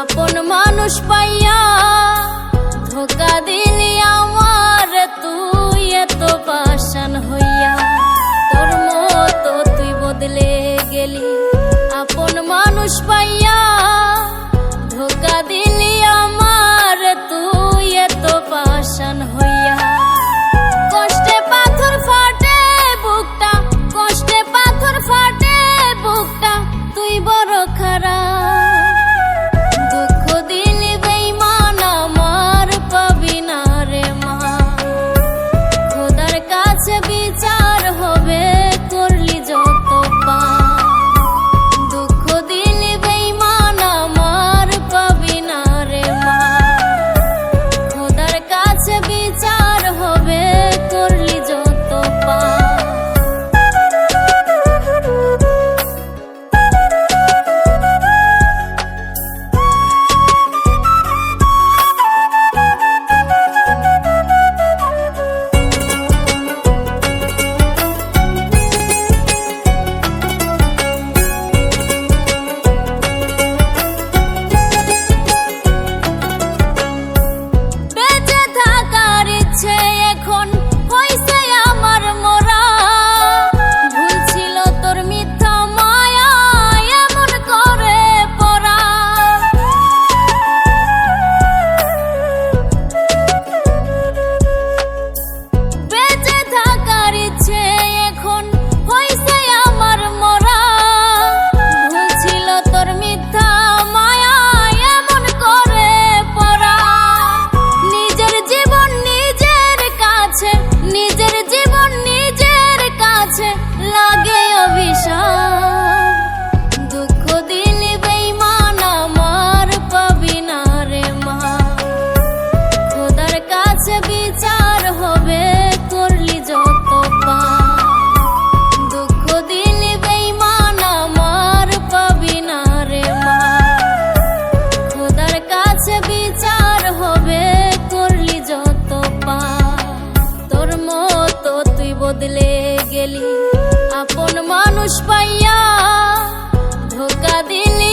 আপন মানুষ পাইয়া ধোকা দিলি আমার, তুই এত পাশান হইয়া তোর মতো তুই বদলে গেলি। বদলে গেলি। আপন মানুষ পাইয়া ধোকা দিলি।